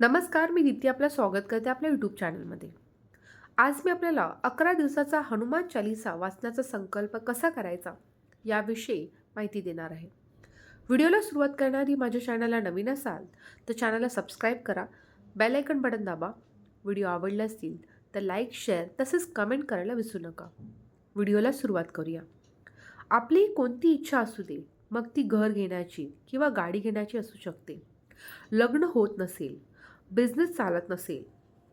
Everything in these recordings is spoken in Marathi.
नमस्कार मी नित्य आपलं स्वागत करते आपल्या यूट्यूब चॅनलमध्ये आज मी आपल्याला अकरा दिवसाचा हनुमान चालिसा वाचण्याचा संकल्प कसा करायचा याविषयी माहिती देणार आहे. व्हिडिओला सुरुवात करण्याआधी माझ्या चॅनलला नवीन असाल तर चॅनलला सबस्क्राईब करा बेलायकन बटन दाबा. व्हिडिओ आवडले असतील तर लाईक शेअर तसेच कमेंट करायला विसरू नका. व्हिडिओला सुरुवात करूया. आपली कोणती इच्छा असू दे मग ती घर घेण्याची किंवा गाडी घेण्याची असू शकते. लग्न होत नसेल बिझनेस चालत नसेल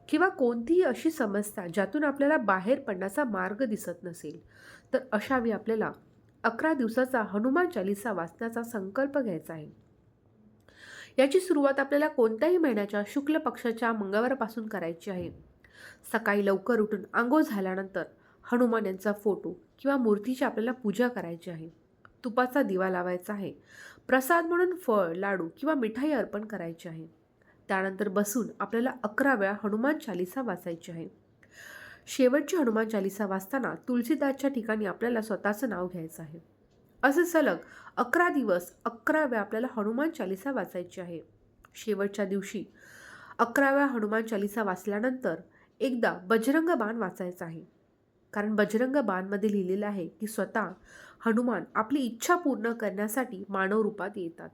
किंवा कोणतीही अशी समस्या ज्यातून आपल्याला बाहेर पडण्याचा मार्ग दिसत नसेल तर अशावेळी आपल्याला अकरा दिवसाचा हनुमान चालिसा वाचण्याचा संकल्प घ्यायचा आहे. याची सुरुवात आपल्याला कोणत्याही महिन्याच्या शुक्ल पक्षाच्या मंगळवारपासून करायची आहे. सकाळी लवकर उठून आंघोळ झाल्यानंतर हनुमान यांचा फोटो किंवा मूर्तीची आपल्याला पूजा करायची आहे. तुपाचा दिवा लावायचा आहे. प्रसाद म्हणून फळ लाडू किंवा मिठाई अर्पण करायची आहे. त्यानंतर बसून आपल्याला अकरा वेळा हनुमान चालिसा वाचायची आहे. शेवटची हनुमान चालिसा वाचताना तुलसीदासच्या ठिकाणी आपल्याला स्वतःचं नाव घ्यायचं आहे. असे सलग अकरा दिवस अकरा वेळा आपल्याला हनुमान चालिसा वाचायची आहे. शेवटच्या दिवशी अकरा वेळा हनुमान चालिसा वाचल्यानंतर एकदा बजरंग बाण वाचायचा आहे. कारण बजरंग बाणमध्ये लिहिलेलं आहे की स्वतः हनुमान आपली इच्छा पूर्ण करण्यासाठी मानव रूपात येतात.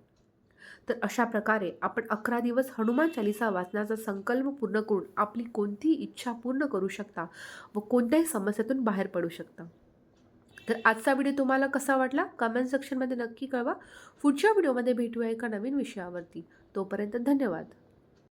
तर अशा प्रकारे आपण अकरा दिवस हनुमान चालिसा वाचण्याचा संकल्प पूर्ण करून आपली कोणतीही इच्छा पूर्ण करू शकता व कोणत्याही समस्येतून बाहेर पडू शकता. तर आजचा व्हिडिओ तुम्हाला कसा वाटला? कमेंट सेक्शनमध्ये नक्की कळवा. पुढच्या व्हिडिओमध्ये भेटूया एका नवीन विषयावरती. तोपर्यंत धन्यवाद.